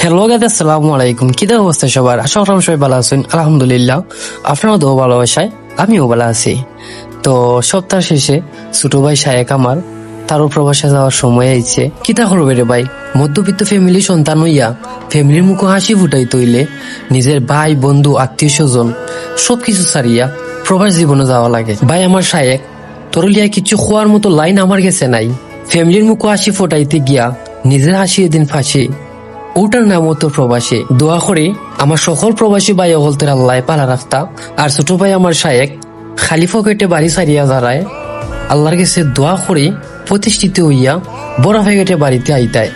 Hello guys আসসালামু আলাইকুম কি দেওয়া অবস্থা সবার? আশা করি সবাই ভালো আছেন। আলহামদুলিল্লাহ। আপনারও তো ভালোবাসায়, আমিও ভালো আছি। তো সপ্তাহ শেষে ছোট ভাই শায়েক আমার তারও প্রবাসে যাওয়ার সময় আইছে। কিতা করবে রে ভাই? মধ্যবিত্ত ফ্যামিলি সন্তান হইয়া ফ্যামিলির মুখে হাসি ফুটাই তৈলে নিজের ভাই, বন্ধু, আত্মীয় স্বজন সবকিছু ছাড়িয়া প্রবাস জীবনে যাওয়া লাগে। ভাই আমার শায়েক তরলিয়া কিছু খোয়ার মতো লাইন আমার গেছে নাই। ফ্যামিলির মুখে হাসি ফোটাইতে গিয়া নিজের হাসি এদিন ফাঁসি। ওটার নাম হতো প্রবাসী। দোয়া করে আমার সকল প্রবাসী ভাই অগলতের আল্লাহ পালা রাখতা আর ছোট ভাই আমার শায়েক খালিফা কেটে বাড়ি সারিয়া দাঁড়ায়। আল্লাহর কাছে দোয়া করে প্রতিষ্ঠিত হইয়া বড় ভাই কেটে বাড়িতে আইতায়।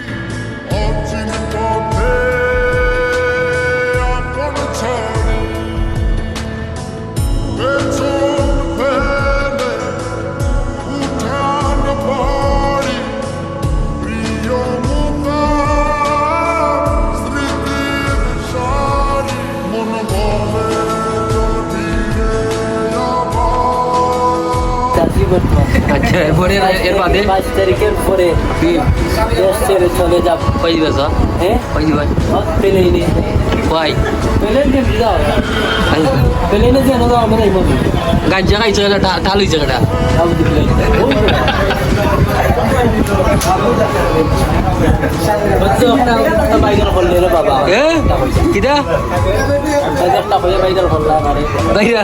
করতাম আচ্ছা এরপরে এর বাদে পাঁচ তারিখের পরে দেশ ছেড়ে চলে যাব। কই দিবে স্যার হ্যাঁ? কই দিবে? কই? যাও। যেন যাও আমি নাই হল্লে রে বাবা। এ? কিটা? একটা হয়ে বাইকের হল্লা আমারে। বাইরা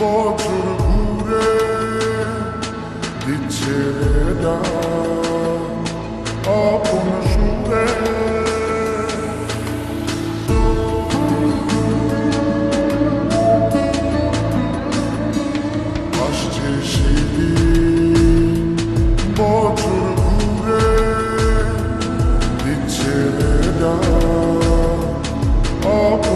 বছর ঘুরে দিচ্ছে আপন সুরে। আসছে সেদিন বছর ঘুরে দিচ্ছে আপন